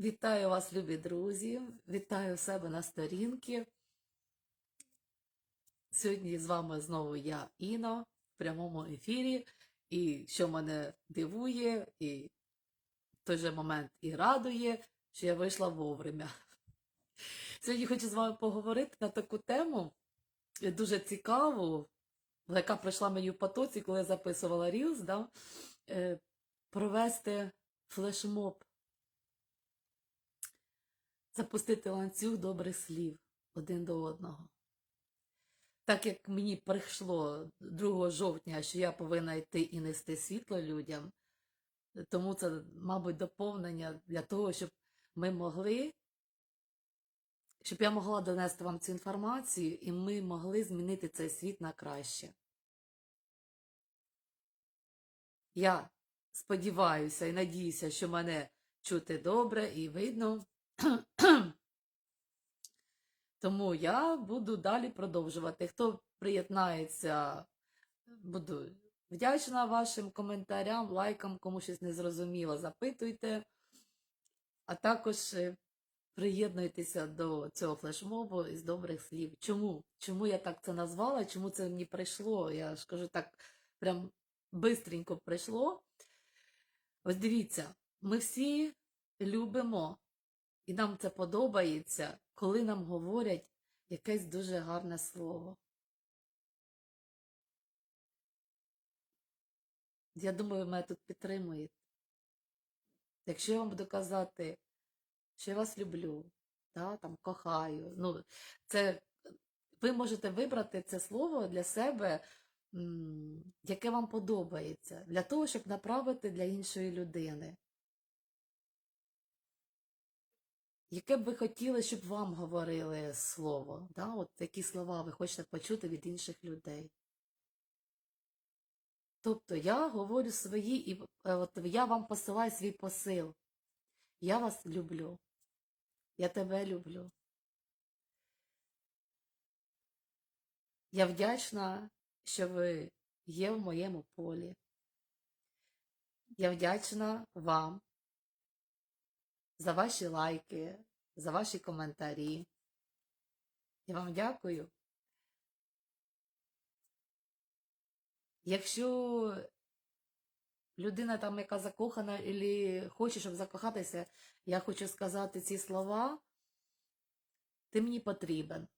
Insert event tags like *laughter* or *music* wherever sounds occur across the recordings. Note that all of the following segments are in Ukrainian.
Вітаю вас, любі друзі! Вітаю себе на сторінки. Сьогодні з вами знову я, Іна, в прямому ефірі. І що мене дивує, і в той же момент і радує, що я вийшла вовремя. Сьогодні хочу з вами поговорити на таку тему, дуже цікаву, яка прийшла мені в потоці, коли я записувала Reels, да? е, провести флешмоб запустити ланцюг добрих слів один до одного. Так як мені прийшло 2 жовтня, що я повинна йти і нести світло людям, тому це, мабуть, доповнення для того, щоб ми могли, щоб я могла донести вам цю інформацію, і ми могли змінити цей світ на краще. Я сподіваюся і надіюся, що мене чути добре і видно. *clears throat* Тому я буду далі продовжувати. Хто приєднається, буду вдячна вашим коментарям, лайкам, кому щось не зрозуміло, запитуйте. А також е, приєднуйтеся до цього флешмобу із добрих слів. Чому? Чому я так це назвала? Чому це мені прийшло? Я ж кажу так, прям бистренько прийшло. Ось дивіться, ми всі любимо і нам це подобається, коли нам говорять якесь дуже гарне слово. Я думаю, ви мене тут підтримуєте. Якщо я вам буду казати, що я вас люблю, да, там, кохаю, ну, це, ви можете вибрати це слово для себе, яке вам подобається, для того, щоб направити для іншої людини. Яке б ви хотіли, щоб вам говорили слово? Да? От які слова ви хочете почути від інших людей? Тобто я говорю свої, і е, от я вам посилаю свій посил. Я вас люблю. Я тебе люблю. Я вдячна, що ви є в моєму полі. Я вдячна вам за ваші лайки, за ваші коментарі. Я вам дякую. Якщо людина там, яка закохана, або хоче, щоб закохатися, я хочу сказати ці слова, ти мені потрібен,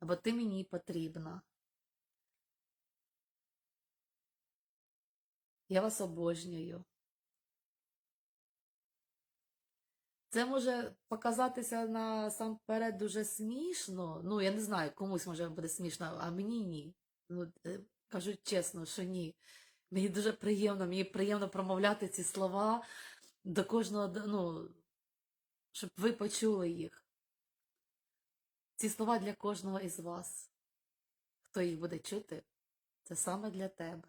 або ти мені потрібна. Я вас обожнюю. Це може показатися насамперед дуже смішно. Ну, я не знаю, комусь може буде смішно, а мені ні. Ну, е, кажу чесно, що ні. Мені дуже приємно, мені приємно промовляти ці слова до кожного, ну, щоб ви почули їх. Ці слова для кожного із вас. Хто їх буде чути, це саме для тебе.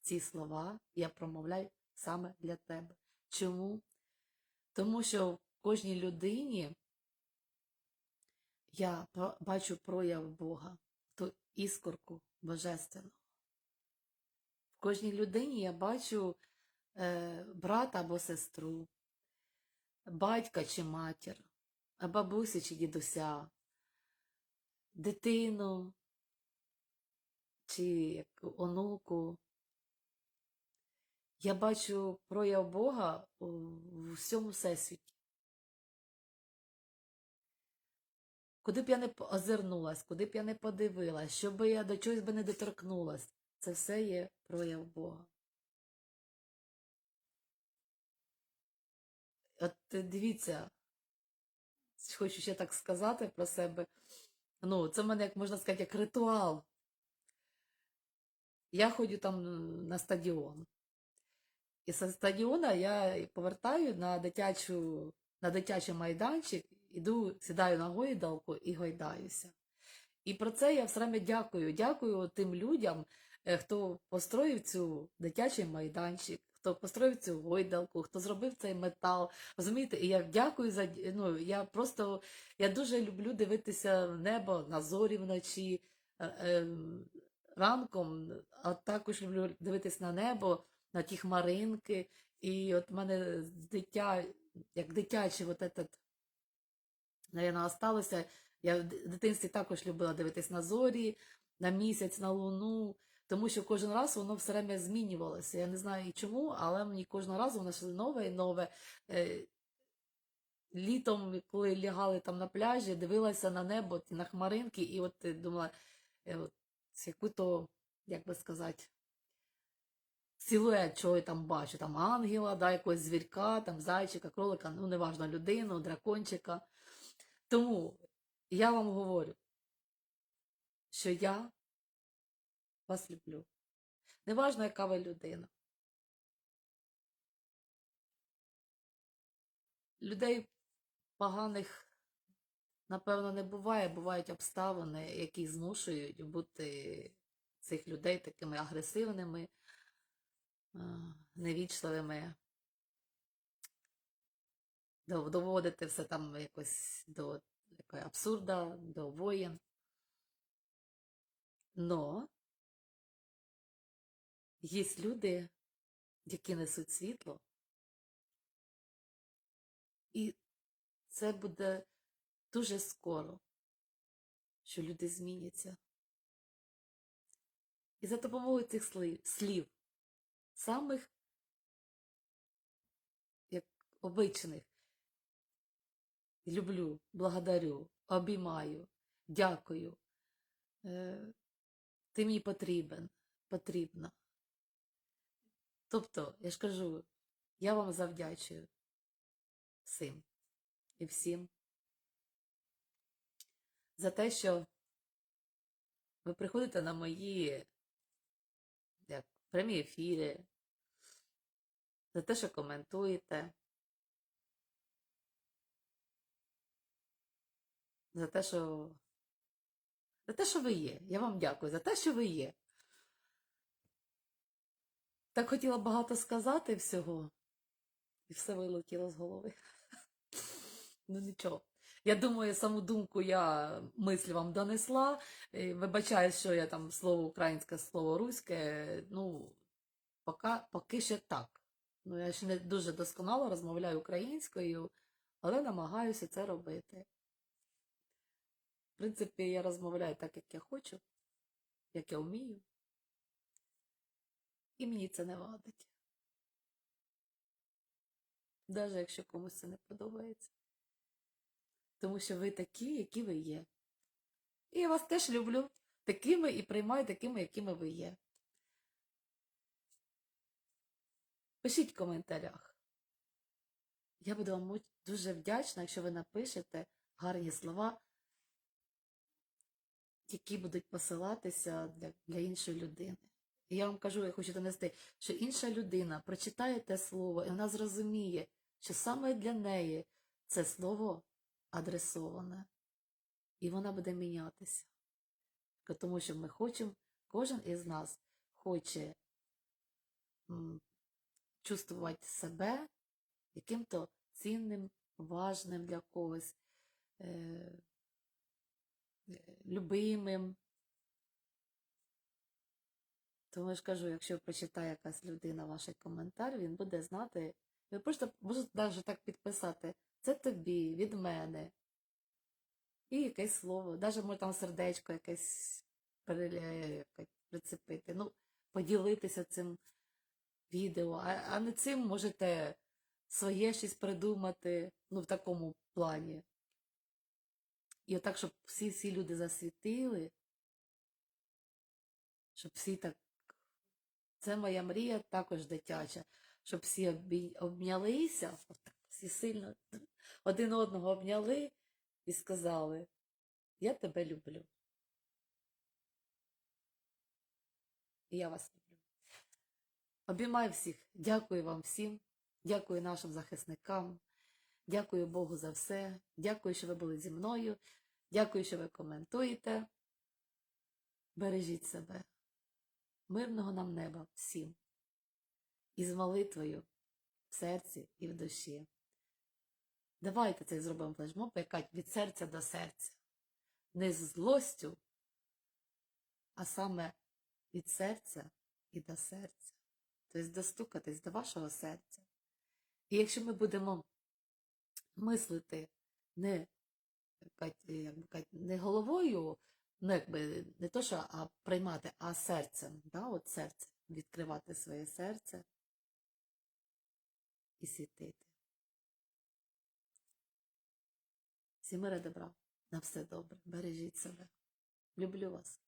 Ці слова я промовляю саме для тебе. Чому? Тому що в кожній людині я бачу прояв Бога, ту іскорку божественного. В кожній людині я бачу е, брата або сестру, батька чи матір, а бабусю чи дідуся, дитину чи онуку. Я бачу прояв Бога у у всьому всесвіті. Куди б я не озирнулась, куди б я не подивилась, що би я до чогось би не доторкнулась, це все є прояв Бога. От е, дивіться, хочу ще так сказати про себе. Ну, це в мене, як можна сказати, як ритуал. Я ходжу там на стадіон. І з стадіона я повертаю на дитячу, на дитячий майданчик, іду, сідаю на гойдалку і гойдаюся. І про це я все время дякую. Дякую тим людям, е, хто построїв цю дитячий майданчик, хто построїв цю гойдалку, хто зробив цей метал. Розумієте, і я дякую за ну, я просто я дуже люблю дивитися в небо на зорі вночі. е, е, Ранком, а також люблю дивитись на небо, на ті хмаринки. І от в мене дитя як дитячий, от этот, наверное, осталося. Я в дитинстві також любила дивитись на зорі, на місяць, на луну, тому що кожен раз воно все время змінювалося. Я не знаю і чому, але мені кожного разу воно щось нове і нове. Е, Літом, коли лягали там на пляжі, дивилася на небо, на хмаринки, і от е, думала, е, от, яку-то, як би сказати, силует, чого я там бачу, там ангела, да, якогось звірка, там зайчика, кролика, ну неважно, людину, дракончика. Тому я вам говорю, що я вас люблю. Неважно, яка ви людина. Людей поганих, напевно, не буває. Бувають обставини, які змушують бути цих людей такими агресивними, невічливими, доводити все там якось до якої абсурда, до воєн. Но є люди, які несуть світло, і це буде дуже скоро, що люди зміняться. І за допомогою цих слів, самих як обичних, люблю, благодарю, обіймаю, дякую. Е, ти мені потрібен, потрібна. Тобто, я ж кажу, я вам завдячую всім і всім за те, що ви приходите на мої як, прямі ефіри, за те, що коментуєте, за те, що за те, що ви є. Я вам дякую за те, що ви є. Так хотіла багато сказати всього, і все вилетіло з голови. *laughs* Ну нічого. Я думаю, саму думку я мислі вам донесла. Е, Вибачаю, що я там слово українське, слово руське. Ну, поки, поки ще так. Ну, я ще не дуже досконало розмовляю українською, але намагаюся це робити. В принципі, я розмовляю так, як я хочу, як я вмію. І мені це не вадить. Навіть якщо комусь це не подобається. Тому що ви такі, які ви є. І я вас теж люблю такими і приймаю такими, якими ви є. Пишіть в коментарях. Я буду вам дуже вдячна, якщо ви напишете гарні слова, які будуть посилатися для, для іншої людини. І я вам кажу, я хочу донести, що інша людина прочитає те слово, і вона зрозуміє, що саме для неї це слово адресоване. І вона буде мінятися. Тому що ми хочемо, кожен із нас хоче чувствувати себе яким-то цінним, важним для когось, е, е, любимим. Тому я ж кажу, якщо прочитає якась людина ваш коментар, він буде знати. Ви просто можете навіть так підписати. Це тобі, від мене. І якесь слово, навіть може там сердечко якесь прицепити. Ну, поділитися цим відео, а, а не цим можете своє щось придумати, ну, в такому плані. І отак, щоб всі всі люди засвітили, щоб всі так. Це моя мрія також дитяча, щоб всі обій- обнялися, всі сильно один одного обняли і сказали: Я тебе люблю. Я вас люблю. Обіймаю всіх. Дякую вам всім. Дякую нашим захисникам. Дякую Богу за все. Дякую, що ви були зі мною. Дякую, що ви коментуєте. Бережіть себе. Мирного нам неба всім. І з молитвою в серці і в душі. Давайте це зробимо флешмоб, яка від серця до серця. Не з злостю, а саме від серця і до серця. Тобто достукатись до вашого серця. І якщо ми будемо мислити не, як не головою, ну, якби, не то, що а приймати, а серцем. Да? От серце. Відкривати своє серце і світити. Всі мири добра. На все добре. Бережіть себе. Люблю вас.